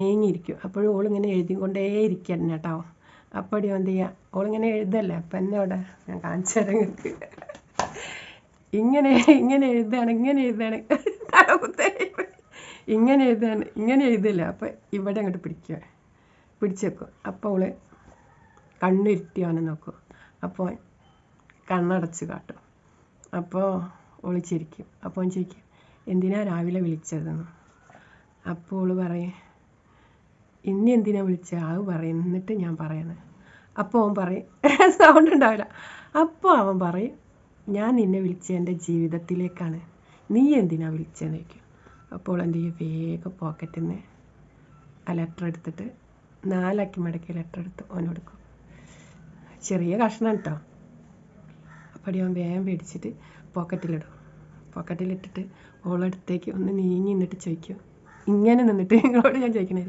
നീങ്ങിയിരിക്കും അപ്പോഴും ഓളിങ്ങനെ എഴുതിക്കൊണ്ടേ ഇരിക്കണം കേട്ടോ. അപ്പടി എന്ത് ചെയ്യുക ഓളിങ്ങനെ എഴുതല്ലേ? അപ്പം അവിടെ ഞാൻ കാണിച്ചു ഇങ്ങനെ ഇങ്ങനെ എഴുതാണ് ഇങ്ങനെ എഴുതാണ് ഇങ്ങനെ എഴുതാണ് ഇങ്ങനെ എഴുതില്ല. അപ്പം ഇവിടെ അങ്ങോട്ട് പിടിക്കുക. പിടിച്ചേക്കും അപ്പോൾ അവൾ കണ്ണിരുത്തി അവനെ നോക്കും. അപ്പോൾ കണ്ണടച്ച് കാട്ടും. അപ്പോൾ ഒളിച്ചിരിക്കും ചിരിക്കും. അപ്പോൾ ചിരിക്കും. എന്തിനാ രാവിലെ വിളിച്ചതെന്ന്? അപ്പോൾ പറയും ഇനി എന്തിനാ വിളിച്ച? അത് പറയും. എന്നിട്ട് ഞാൻ പറയുന്നത് അപ്പോൾ അവൻ പറയും. സൗണ്ട് ഉണ്ടാവില്ല. അപ്പോൾ അവൻ പറയും ഞാൻ നിന്നെ വിളിച്ച എന്റെ ജീവിതത്തിലേക്കാണ്. നീ എന്തിനാ വിളിച്ചതെന്ന് അപ്പോൾ എന്ത് ചെയ്യും? വേഗം പോക്കറ്റിൽ നിന്ന് ആ ലെറ്റർ എടുത്തിട്ട് നാലാക്കി മടക്കി ലെറ്റർ എടുത്ത് ഓൻ കൊടുക്കും. ചെറിയ കഷ്ണം കേട്ടോ അപ്പടി അവൻ വേഗം പേടിച്ചിട്ട് പോക്കറ്റിലിടും. പോക്കറ്റിലിട്ടിട്ട് ഓളടുത്തേക്ക് ഒന്ന് നീങ്ങി നിന്നിട്ട് ചോദിക്കും. ഇങ്ങനെ നിന്നിട്ട് നിങ്ങളോട് ഞാൻ ചോദിക്കണേ.